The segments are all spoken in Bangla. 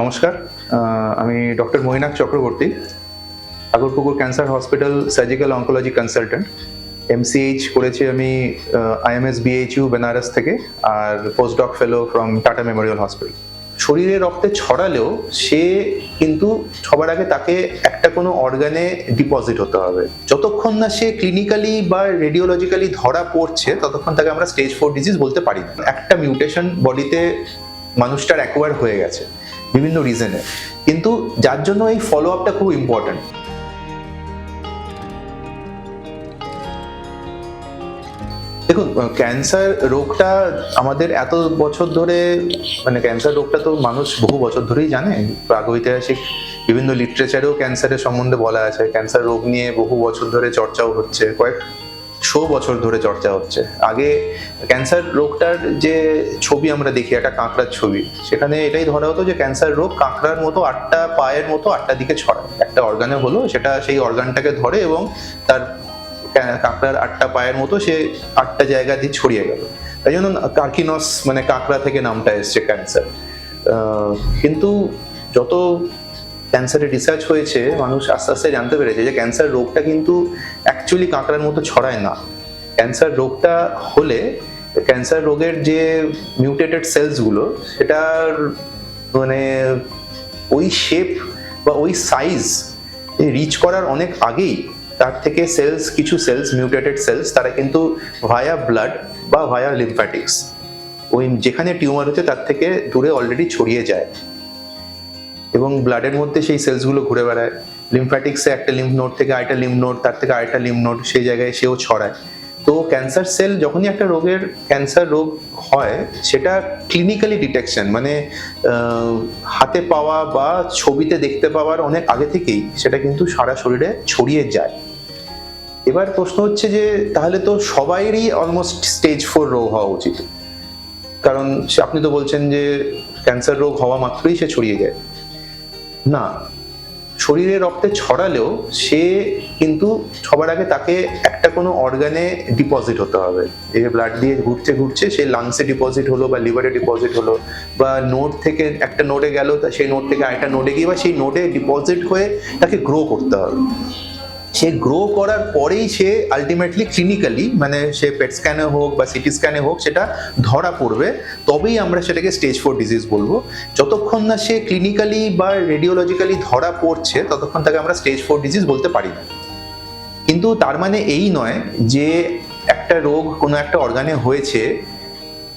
নমস্কার। আমি doctor Mainak Chakraborty Agarpukur cancer hospital surgical oncology consultant. MCh করেছি আমি আইএমএস বিএইচইউ বেনারস থেকে, আর post doc fellow from Tata memorial hospital. শরীরে রক্তে ছড়ালেও সে কিন্তু সবার আগে তাকে একটা কোনো অর্গানে ডিপোজিট হতে হবে। যতক্ষণ না সে ক্লিনিক্যালি বা রেডিওলজিক্যালি ধরা পড়ছে, ততক্ষণ তাকে আমরা স্টেজ ফোর ডিজিজ বলতে পারি না। একটা মিউটেশন বডিতে মানুষটার অ্যাকোয়ার হয়ে গেছে। বিভিন্ন রিজনে কিন্তু যার জন্য এই ফলো আপটা খুব ইম্পর্ট্যান্ট দেখুন ক্যান্সার রোগটা আমাদের এত বছর ধরে মানে ক্যান্সার রোগটা তো মানুষ বহু বছর ধরেই জানে। প্রাগৈতিহাসিক বিভিন্ন লিটারেচারেও ক্যান্সারের সম্বন্ধে বলা আছে। ক্যান্সার রোগ নিয়ে বহু বছর ধরে চর্চাও হচ্ছে। কয়েক শো বছর ধরে চর্চা হচ্ছে। আগে ক্যান্সার রোগটার যে ছবি আমরা দেখি, একটা কাঁকড়ার ছবি, সেখানে এটাই ধরা হতো যে ক্যান্সার রোগ কাঁকড়ার মতো আটটা পায়ের মতো আটটা দিকে ছড়ায়। একটা অর্গানে হলো, সেটা সেই অর্গানটাকে ধরে এবং তার কাঁকড়ার আটটা পায়ের মতো সে আটটা জায়গা দিয়ে ছড়িয়ে গেল। তাই জন্য কার্কিনস মানে কাঁকড়া থেকে নামটা এসছে ক্যান্সার। কিন্তু যত ক্যান্সারের রিসার্চ হয়েছে, মানুষ আস্তে আস্তে জানতে পেরেছে যে ক্যান্সার রোগটা কিন্তু অ্যাকচুয়ালি কাঁকড়ার মতো ছড়ায় না। ক্যান্সার রোগটা হলে ক্যান্সার রোগের যে মিউটেটেড সেলসগুলো সেটার মানে ওই শেপ বা ওই সাইজ রিচ করার অনেক আগেই তার থেকে সেলস কিছু সেলস মিউটেটেড সেলস তারা কিন্তু ভায়া ব্লাড বা ভায়া লিম্ফ্যাটিক্স ওই যেখানে টিউমার হচ্ছে তার থেকে দূরে অলরেডি ছড়িয়ে যায়। এবং ব্লাডের মধ্যে সেই সেলসগুলো ঘুরে বেড়ায়। লিম্ফ্যাটিক্সে একটা লিম্ফ নোড থেকে আরেকটা লিম্ফ নোড তার থেকে আরেকটা লিম্ফ নোড সেই জায়গায় সেও ছড়ায়। তো ক্যান্সার সেল যখনই একটা রোগের ক্যান্সার রোগ হয়, সেটা ক্লিনিক্যালি ডিটেকশন মানে হাতে পাওয়া বা ছবিতে দেখতে পাওয়ার অনেক আগে থেকেই সেটা কিন্তু সারা শরীরে ছড়িয়ে যায়। এবার প্রশ্ন হচ্ছে যে, তাহলে তো সবাইরই অলমোস্ট স্টেজ ফোর রোগ হওয়া উচিত। কারণ আপনি তো বলছেন যে ক্যান্সার রোগ হওয়া মাত্রই সে ছড়িয়ে যায়। না শরীরে রক্তে ছড়ালেও সে কিন্তু সবার আগে তাকে একটা কোনো অর্গানে ডিপোজিট হতে হবে। এই ব্লাড দিয়ে ঘুরছে ঘুরছে সে লাংসে ডিপোজিট হলো বা লিভারে ডিপোজিট হলো বা নোট থেকে একটা নোটে গেল, তা সেই নোট থেকে আরেকটা নোটে গিয়ে বা সেই নোটে ডিপোজিট হয়ে তাকে গ্রো করতে হবে। সে গ্রো করার পরেই সে আলটিমেটলি ক্লিনিক্যালি মানে সে পেট স্ক্যানে হোক বা সিটি স্ক্যানে হোক, সেটা ধরা পড়বে। তবেই আমরা সেটাকে স্টেজ ফোর ডিজিজ বলব। যতক্ষণ না সে ক্লিনিক্যালি বা রেডিওলজিক্যালি ধরা পড়ছে, ততক্ষণ তাকে আমরা স্টেজ ফোর ডিজিজ বলতে পারি না। কিন্তু তার মানে এই নয় যে একটা রোগ কোনো একটা অর্গানে হয়েছে,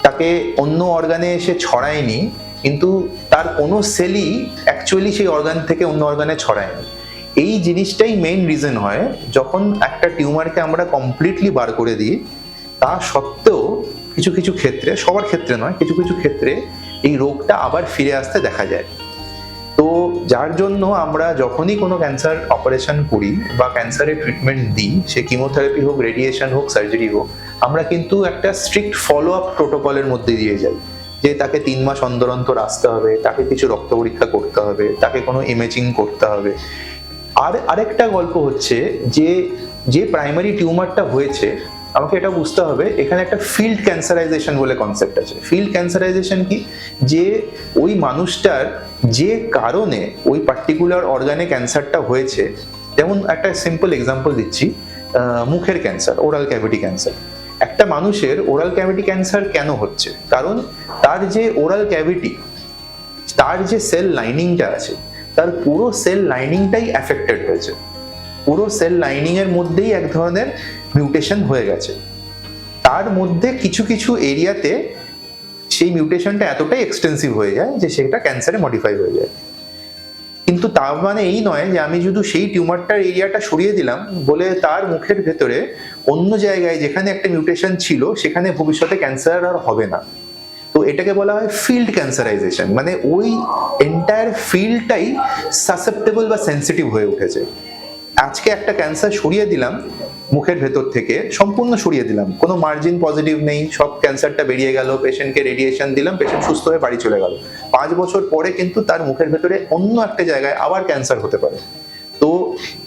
তাকে অন্য অর্গানে এসে ছড়ায়নি, কিন্তু তার কোনো সেলই অ্যাকচুয়ালি সেই অর্গান থেকে অন্য অর্গানে ছড়ায়নি। এই জিনিসটাই মেইন রিজন হয়, যখন একটা টিউমারকে আমরা কমপ্লিটলি বার করে দিই, তা সত্ত্বেও কিছু কিছু ক্ষেত্রে, সবার ক্ষেত্রে নয়, কিছু কিছু ক্ষেত্রে এই রোগটা আবার ফিরে আসতে দেখা যায়। তো যার জন্য আমরা যখনই কোনো ক্যান্সার অপারেশন করি বা ক্যান্সারের ট্রিটমেন্ট দিই, সে কিমোথেরাপি হোক রেডিয়েশন হোক সার্জারি হোক, আমরা কিন্তু একটা স্ট্রিক্ট ফলো আপ প্রোটোকলের মধ্যে দিয়ে যাই। যে তাকে তিন মাস অন্তর অন্তর আসতে হবে, তাকে কিছু রক্ত পরীক্ষা করতে হবে, তাকে কোনো ইমেজিং করতে হবে। আর আরেকটা গল্প হচ্ছে যে যে প্রাইমারি টিউমারটা হয়েছে, আমাকে এটা বুঝতে হবে, এখানে একটা ফিল্ড ক্যান্সারাইজেশন বলে কনসেপ্ট আছে। ফিল্ড ক্যান্সারাইজেশন কি? যে ওই মানুষটার যে কারণে ওই পার্টিকুলার অর্গানে ক্যান্সারটা হয়েছে, যেমন একটা সিম্পল এক্সাম্পল দিচ্ছি মুখের ক্যান্সার ওরাল ক্যাভিটি ক্যান্সার একটা মানুষের ওরাল ক্যাভিটি ক্যান্সার কেন হচ্ছে? কারণ তার যে ওরাল ক্যাভিটি তার যে সেল লাইনিংটা আছে তার পুরো সেল লাইনিংটাই অ্যাফেক্টেড হয়েছে। পুরো সেল লাইনিং এর মধ্যেই এক ধরনের মিউটেশন হয়ে গেছে। তার মধ্যে কিছু কিছু এরিয়াতে সেই মিউটেশনটা এতটাই এক্সটেন্সিভ হয়ে যায় যে সেটা ক্যান্সারে মডিফাই হয়ে যায়। কিন্তু তার মানে এই নয় যে আমি শুধু সেই টিউমারটার এরিয়াটা সরিয়ে দিলাম, বলে তার মুখের ভেতরে অন্য জায়গায় যেখানে একটা মিউটেশন ছিল, সেখানে ভবিষ্যতে ক্যান্সার আর হবে না। তো এটাকে বলা হয় ফিল্ড ক্যান্সারাইজেশন মানে ওই এন্টায়ার ফিল্ডটাই সাসেপ্টেবল বা সেন্সিটিভ হয়ে উঠেছে। আজকে একটা ক্যান্সার সরিয়ে দিলাম মুখের ভেতর থেকে, সম্পূর্ণ সরিয়ে দিলাম। কোনো মার্জিন পজিটিভ নেই, সব ক্যান্সারটা বেরিয়ে গেল পেশেন্টকে রেডিয়েশন দিলাম পেশেন্ট সুস্থ হয়ে বাড়ি চলে গেল। পাঁচ বছর পরে কিন্তু তার মুখের ভেতরে অন্য একটা জায়গায় আবার ক্যান্সার হতে পারে। তো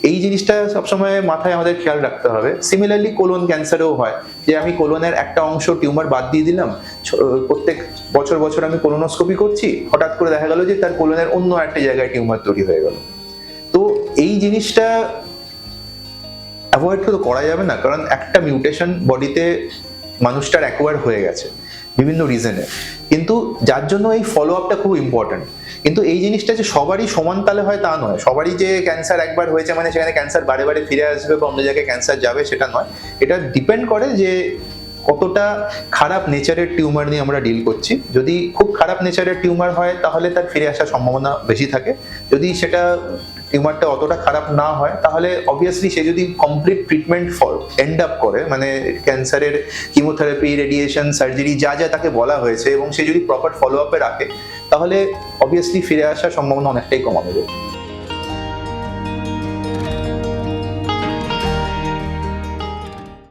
এই জিনিসটা সবসময় মাথায় আমাদের খেয়াল রাখতে হবে। সিমিলারলি কোলন ক্যান্সারেও হয়। যে আমি কোলনের একটা অংশ টিউমার বাদ দিয়ে দিলাম প্রত্যেক বছর বছর আমি কোলোনোস্কোপি করছি, হঠাৎ করে দেখা গেল যে তার কোলনের অন্য একটা জায়গায় টিউমার তৈরি হয়ে গেল। তো এই জিনিসটা অ্যাভয়েড তো করা যাবে না, কারণ একটা মিউটেশন বডিতে মানুষটার অ্যাকোয়ার হয়ে গেছে, বিভিন্ন রিজনে কিন্তু যার জন্য এই ফলো আপটা খুব ইম্পর্ট্যান্ট কিন্তু এই জিনিসটা যে সবারই সমান তালে হয় তা নয়। সবারই যে ক্যান্সার একবার হয়েছে মানে সেখানে ক্যান্সার বারে বারে ফিরে আসবে বা অন্য জায়গায় ক্যান্সার যাবে সেটা নয়। এটা ডিপেন্ড করে যে কতটা খারাপ নেচারের টিউমার নিয়ে আমরা ডিল করছি। যদি খুব খারাপ নেচারের টিউমার হয় তাহলে তার ফিরে আসার সম্ভাবনা বেশি থাকে। যদি সেটা টিউমারটা অতটা খারাপ না হয়, তাহলে অবভিয়াসলি সে যদি complete treatment fall end up করে মানে ক্যান্সারের কিমোথেরাপি রেডিয়েশন সার্জারি যা যা তাকে বলা হয়েছে, এবং সে যদি প্রপার ফলো আপে রাখে, তাহলে অবভিয়াসলি ফিরে আসার সম্ভাবনা অনেকটাই কমানো যায়